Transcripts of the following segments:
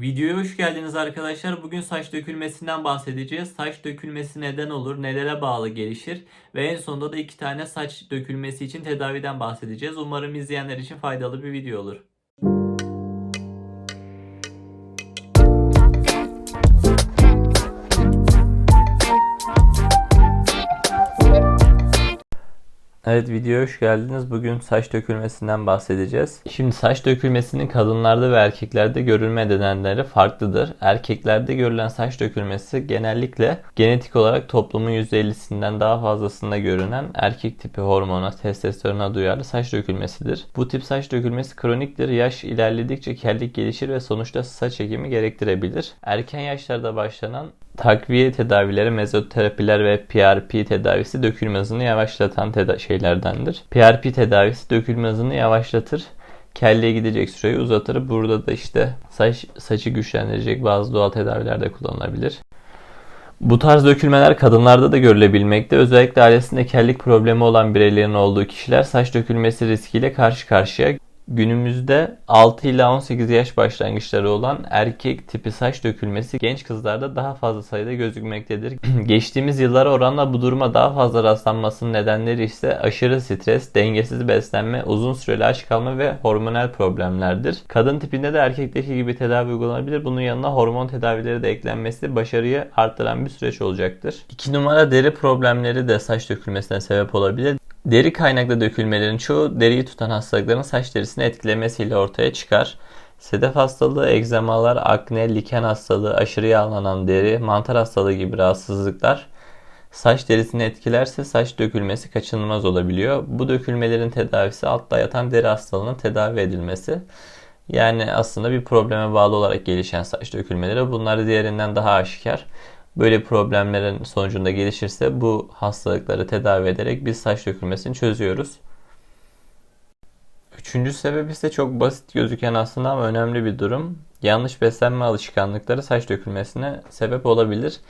Videoya hoş geldiniz arkadaşlar. Bugün saç dökülmesinden bahsedeceğiz. Saç dökülmesi neden olur, nelere bağlı gelişir ve en sonunda da iki tane saç dökülmesi için tedaviden bahsedeceğiz. Umarım izleyenler için faydalı bir video olur. Evet videoya hoş geldiniz. Bugün saç dökülmesinden bahsedeceğiz. Şimdi saç dökülmesinin kadınlarda ve erkeklerde görülme nedenleri farklıdır. Erkeklerde görülen saç dökülmesi genellikle genetik olarak toplumun %50'sinden daha fazlasında görünen erkek tipi hormona, testosterona duyarlı saç dökülmesidir. Bu tip saç dökülmesi kroniktir. Yaş ilerledikçe kellik gelişir ve sonuçta saç ekimi gerektirebilir. Erken yaşlarda başlanan takviye tedavileri, mezoterapiler ve PRP tedavisi dökülme hızını yavaşlatan teda- şeylerdendir. PRP tedavisi dökülme hızını yavaşlatır. Kelleye gidecek süreyi uzatır. Burada da işte saç saçı güçlendirecek bazı doğal tedaviler de kullanılabilir. Bu tarz dökülmeler kadınlarda da görülebilmekte. Özellikle ailesinde kellik problemi olan bireylerin olduğu kişiler saç dökülmesi riskiyle karşı karşıya. Günümüzde 6 ila 18 yaş başlangıçları olan erkek tipi saç dökülmesi genç kızlarda daha fazla sayıda gözükmektedir. Geçtiğimiz yıllara oranla bu duruma daha fazla rastlanmasının nedenleri ise aşırı stres, dengesiz beslenme, uzun süreli aç kalma ve hormonal problemlerdir. Kadın tipinde de erkekteki gibi tedavi uygulanabilir. Bunun yanına hormon tedavileri de eklenmesi başarıyı arttıran bir süreç olacaktır. 2 numara deri problemleri de saç dökülmesine sebep olabilir. Deri kaynaklı dökülmelerin çoğu deriyi tutan hastalıkların saç derisini etkilemesiyle ortaya çıkar. Sedef hastalığı, egzamalar, akne, liken hastalığı, aşırı yağlanan deri, mantar hastalığı gibi rahatsızlıklar saç derisini etkilerse saç dökülmesi kaçınılmaz olabiliyor. Bu dökülmelerin tedavisi altta yatan deri hastalığının tedavi edilmesi. Yani aslında bir probleme bağlı olarak gelişen saç dökülmeleri bunlar diğerinden daha aşikar. Böyle problemlerin sonucunda gelişirse bu hastalıkları tedavi ederek biz saç dökülmesini çözüyoruz. Üçüncü sebep ise çok basit gözüken aslında ama önemli bir durum. Yanlış beslenme alışkanlıkları saç dökülmesine sebep olabilir.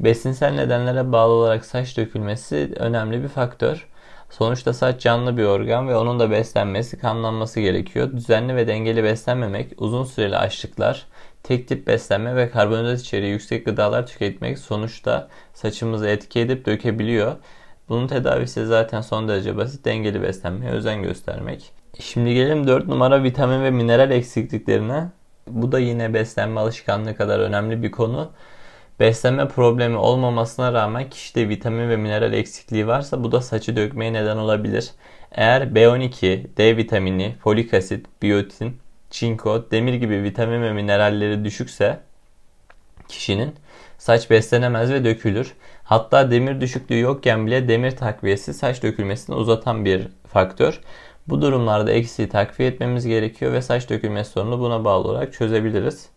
Besinsel nedenlere bağlı olarak saç dökülmesi önemli bir faktör. Sonuçta saç canlı bir organ ve onun da beslenmesi, kanlanması gerekiyor. Düzenli ve dengeli beslenmemek, uzun süreli açlıklar, tek tip beslenme ve karbonhidrat içeriği yüksek gıdalar tüketmek sonuçta saçımızı etki edip dökebiliyor. Bunun tedavisi zaten son derece basit dengeli beslenmeye özen göstermek. Şimdi gelelim 4 numara vitamin ve mineral eksikliklerine. Bu da yine beslenme alışkanlığı kadar önemli bir konu. Beslenme problemi olmamasına rağmen kişide vitamin ve mineral eksikliği varsa bu da saçı dökmeye neden olabilir. Eğer B12, D vitamini, folik asit, biyotin, çinko, demir gibi vitamin ve mineralleri düşükse kişinin saç beslenemez ve dökülür. Hatta demir düşüklüğü yokken bile demir takviyesi saç dökülmesini uzatan bir faktör. Bu durumlarda eksiği takviye etmemiz gerekiyor ve saç dökülmesi sorunu buna bağlı olarak çözebiliriz.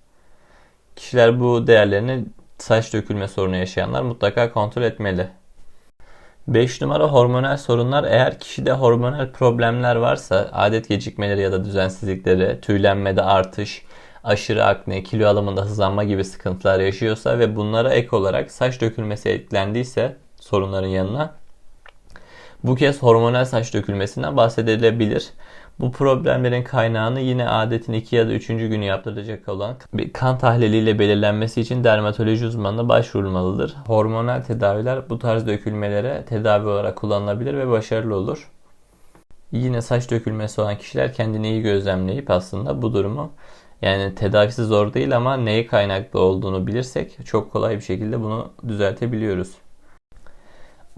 Kişiler bu değerlerini saç dökülme sorunu yaşayanlar mutlaka kontrol etmeli. 5 numara hormonal sorunlar. Eğer kişide hormonal problemler varsa adet gecikmeleri ya da düzensizlikleri, tüylenmede artış, aşırı akne, kilo alımında hızlanma gibi sıkıntılar yaşıyorsa ve bunlara ek olarak saç dökülmesi eklendiyse sorunların yanına bu kez hormonal saç dökülmesinden bahsedilebilir. Bu problemlerin kaynağını yine adetin 2 ya da 3. günü yaptıracak olan bir kan tahliliyle belirlenmesi için dermatoloji uzmanına başvurulmalıdır. Hormonal tedaviler bu tarz dökülmelere tedavi olarak kullanılabilir ve başarılı olur. Yine saç dökülmesi olan kişiler kendini iyi gözlemleyip aslında bu durumu yani tedavisi zor değil ama neyi kaynaklı olduğunu bilirsek çok kolay bir şekilde bunu düzeltebiliyoruz.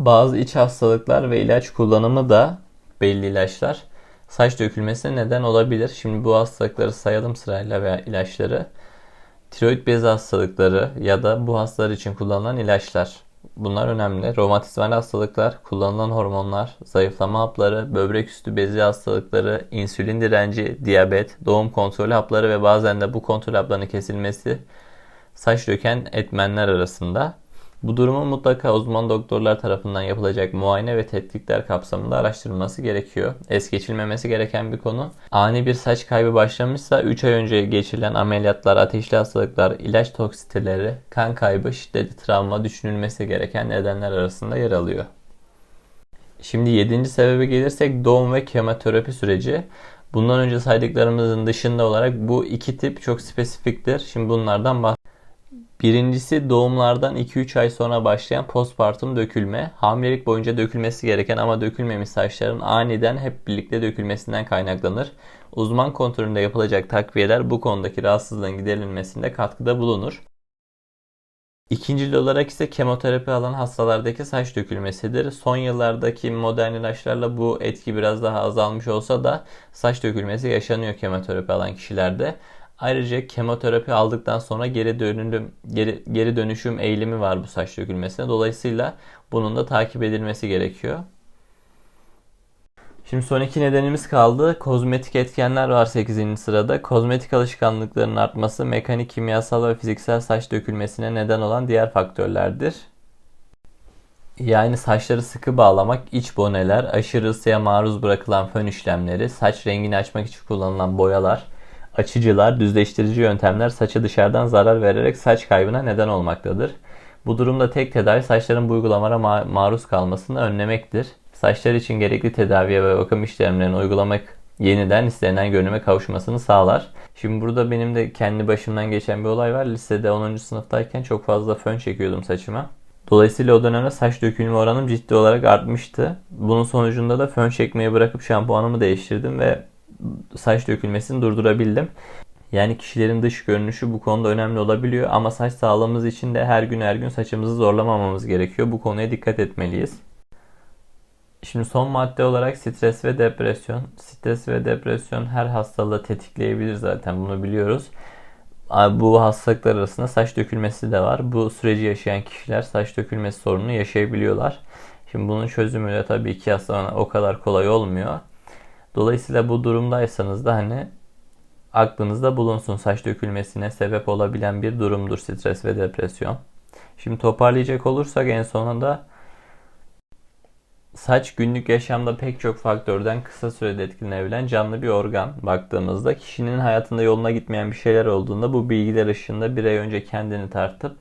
Bazı iç hastalıklar ve ilaç kullanımı da belli ilaçlar saç dökülmesine neden olabilir. Şimdi bu hastalıkları sayalım sırayla veya ilaçları. Tiroid bezi hastalıkları ya da bu hastalar için kullanılan ilaçlar. Bunlar önemli. Romatizmal hastalıklar, kullanılan hormonlar, zayıflama hapları, böbrek üstü bezi hastalıkları, insülin direnci, diyabet, doğum kontrolü hapları ve bazen de bu kontrol haplarının kesilmesi saç döken etmenler arasında. Bu durumun mutlaka uzman doktorlar tarafından yapılacak muayene ve tetkikler kapsamında araştırılması gerekiyor. Es geçilmemesi gereken bir konu. Ani bir saç kaybı başlamışsa 3 ay önce geçirilen ameliyatlar, ateşli hastalıklar, ilaç toksiteleri, kan kaybı, şiddetli travma düşünülmesi gereken nedenler arasında yer alıyor. Şimdi 7. sebebe gelirsek doğum ve kemoterapi süreci. Bundan önce saydıklarımızın dışında olarak bu iki tip çok spesifiktir. Şimdi bunlardan bahsedelim. Birincisi doğumlardan 2-3 ay sonra başlayan postpartum dökülme. Hamilelik boyunca dökülmesi gereken ama dökülmemiş saçların aniden hep birlikte dökülmesinden kaynaklanır. Uzman kontrolünde yapılacak takviyeler bu konudaki rahatsızlığın giderilmesinde katkıda bulunur. İkincil olarak ise kemoterapi alan hastalardaki saç dökülmesidir. Son yıllardaki modern ilaçlarla bu etki biraz daha azalmış olsa da saç dökülmesi yaşanıyor kemoterapi alan kişilerde. Ayrıca kemoterapi aldıktan sonra geri dönülüm geri, geri dönüşüm eğilimi var bu saç dökülmesine. Dolayısıyla bunun da takip edilmesi gerekiyor. Şimdi son iki nedenimiz kaldı. Kozmetik etkenler var 8. sırada. Kozmetik alışkanlıkların artması mekanik, kimyasal ve fiziksel saç dökülmesine neden olan diğer faktörlerdir. Yani saçları sıkı bağlamak, iç boneler, aşırı ısıya maruz bırakılan fön işlemleri, saç rengini açmak için kullanılan boyalar, açıcılar, düzleştirici yöntemler saça dışarıdan zarar vererek saç kaybına neden olmaktadır. Bu durumda tek tedavi saçların bu uygulamalara ma- maruz kalmasını önlemektir. Saçlar için gerekli tedaviye ve bakım işlemlerini uygulamak yeniden istenen görünüme kavuşmasını sağlar. Şimdi burada benim de kendi başımdan geçen bir olay var. Lisede 10. sınıftayken çok fazla fön çekiyordum saçıma. Dolayısıyla o dönemde saç dökülme oranım ciddi olarak artmıştı. Bunun sonucunda da fön çekmeyi bırakıp şampuanımı değiştirdim ve saç dökülmesini durdurabildim. Yani kişilerin dış görünüşü bu konuda önemli olabiliyor ama saç sağlığımız için de her gün her gün saçımızı zorlamamamız gerekiyor. Bu konuya dikkat etmeliyiz. Şimdi son madde olarak stres ve depresyon. Stres ve depresyon her hastalığı tetikleyebilir zaten bunu biliyoruz. Bu hastalıklar arasında saç dökülmesi de var. Bu süreci yaşayan kişiler saç dökülmesi sorununu yaşayabiliyorlar. Şimdi bunun çözümü de tabii ki aslında o kadar kolay olmuyor. Dolayısıyla bu durumdaysanız da hani aklınızda bulunsun saç dökülmesine sebep olabilen bir durumdur stres ve depresyon. Şimdi toparlayacak olursak en sonunda saç günlük yaşamda pek çok faktörden kısa sürede etkilenebilen canlı bir organ baktığımızda kişinin hayatında yoluna gitmeyen bir şeyler olduğunda bu bilgiler ışığında bir ay önce kendini tartıp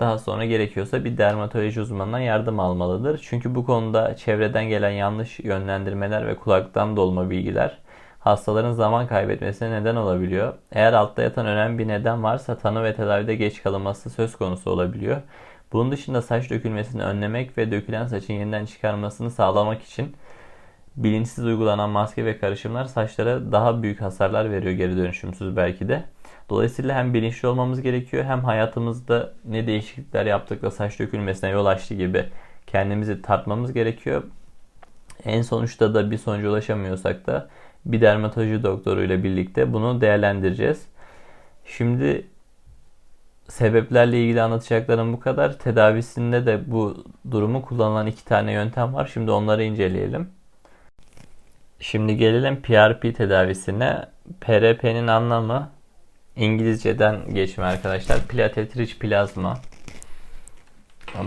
daha sonra gerekiyorsa bir dermatoloji uzmanından yardım almalıdır. Çünkü bu konuda çevreden gelen yanlış yönlendirmeler ve kulaktan dolma bilgiler hastaların zaman kaybetmesine neden olabiliyor. Eğer altta yatan önemli bir neden varsa tanı ve tedavide geç kalınması söz konusu olabiliyor. Bunun dışında saç dökülmesini önlemek ve dökülen saçın yeniden çıkarmasını sağlamak için bilinçsiz uygulanan maske ve karışımlar saçlara daha büyük hasarlar veriyor geri dönüşümsüz belki de. Dolayısıyla hem bilinçli olmamız gerekiyor hem hayatımızda ne değişiklikler yaptık da saç dökülmesine yol açtı gibi kendimizi tartmamız gerekiyor. En sonuçta da bir sonuca ulaşamıyorsak da bir dermatoloji doktoruyla birlikte bunu değerlendireceğiz. Şimdi sebeplerle ilgili anlatacaklarım bu kadar. Tedavisinde de bu durumu kullanılan iki tane yöntem var. Şimdi onları inceleyelim. Şimdi gelelim PRP tedavisine. PRP'nin anlamı İngilizceden geçme arkadaşlar. Platelet plazma.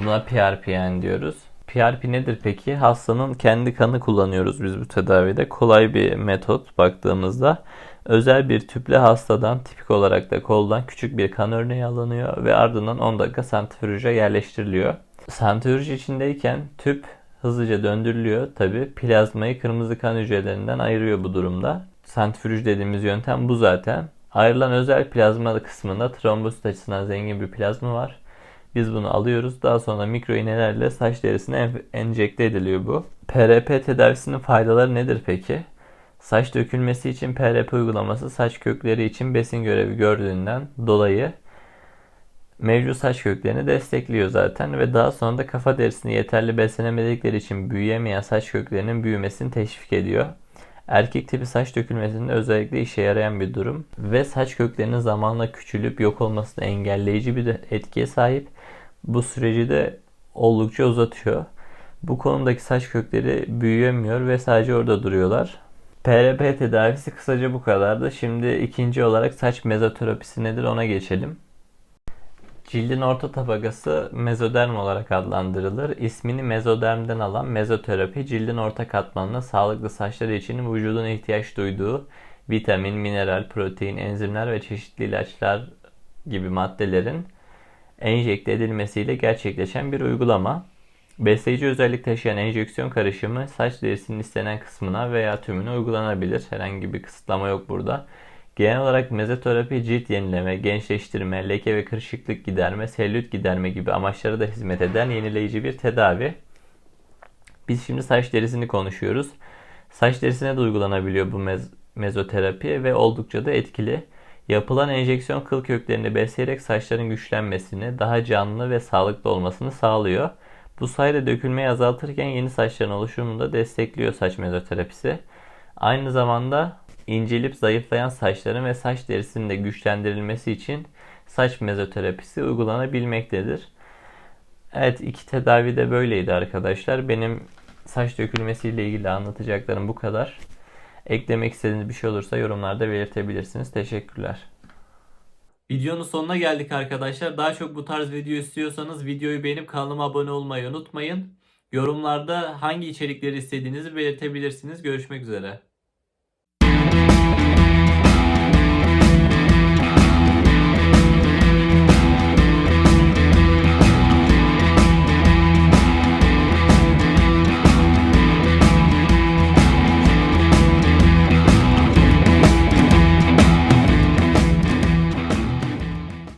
Buna PRP yani diyoruz. PRP nedir peki? Hastanın kendi kanı kullanıyoruz biz bu tedavide. Kolay bir metot baktığımızda. Özel bir tüple hastadan tipik olarak da koldan küçük bir kan örneği alınıyor ve ardından 10 dakika santrifüje yerleştiriliyor. Santrifüj içindeyken tüp hızlıca döndürülüyor. Tabi plazmayı kırmızı kan hücrelerinden ayırıyor bu durumda. Santrifüj dediğimiz yöntem bu zaten. Ayrılan özel plazma kısmında trombosit açısından zengin bir plazma var. Biz bunu alıyoruz. Daha sonra mikro iğnelerle saç derisine enjekte ediliyor bu. PRP tedavisinin faydaları nedir peki? Saç dökülmesi için PRP uygulaması saç kökleri için besin görevi gördüğünden dolayı mevcut saç köklerini destekliyor zaten ve daha sonra da kafa derisini yeterli beslenemedikleri için büyüyemeyen saç köklerinin büyümesini teşvik ediyor. Erkek tipi saç dökülmesinde özellikle işe yarayan bir durum ve saç köklerinin zamanla küçülüp yok olmasını engelleyici bir etkiye sahip. Bu süreci de oldukça uzatıyor. Bu konumdaki saç kökleri büyüyemiyor ve sadece orada duruyorlar. PRP tedavisi kısaca bu kadardı. Şimdi ikinci olarak saç mezoterapisi nedir ona geçelim. Cildin orta tabakası mezoderm olarak adlandırılır. İsmini mezodermden alan mezoterapi cildin orta katmanına sağlıklı saçlar için vücudun ihtiyaç duyduğu vitamin, mineral, protein, enzimler ve çeşitli ilaçlar gibi maddelerin enjekte edilmesiyle gerçekleşen bir uygulama. Besleyici özellik taşıyan enjeksiyon karışımı saç derisinin istenen kısmına veya tümüne uygulanabilir. Herhangi bir kısıtlama yok burada. Genel olarak mezoterapi cilt yenileme, gençleştirme, leke ve kırışıklık giderme, selülit giderme gibi amaçlara da hizmet eden yenileyici bir tedavi. Biz şimdi saç derisini konuşuyoruz. Saç derisine de uygulanabiliyor bu mez- mezoterapi ve oldukça da etkili. Yapılan enjeksiyon kıl köklerini besleyerek saçların güçlenmesini, daha canlı ve sağlıklı olmasını sağlıyor. Bu sayede dökülmeyi azaltırken yeni saçların oluşumunu da destekliyor saç mezoterapisi. Aynı zamanda incelip zayıflayan saçların ve saç derisinin de güçlendirilmesi için saç mezoterapisi uygulanabilmektedir. Evet iki tedavi de böyleydi arkadaşlar. Benim saç dökülmesiyle ilgili anlatacaklarım bu kadar. Eklemek istediğiniz bir şey olursa yorumlarda belirtebilirsiniz. Teşekkürler. Videonun sonuna geldik arkadaşlar. Daha çok bu tarz video istiyorsanız videoyu beğenip kanalıma abone olmayı unutmayın. Yorumlarda hangi içerikleri istediğinizi belirtebilirsiniz. Görüşmek üzere.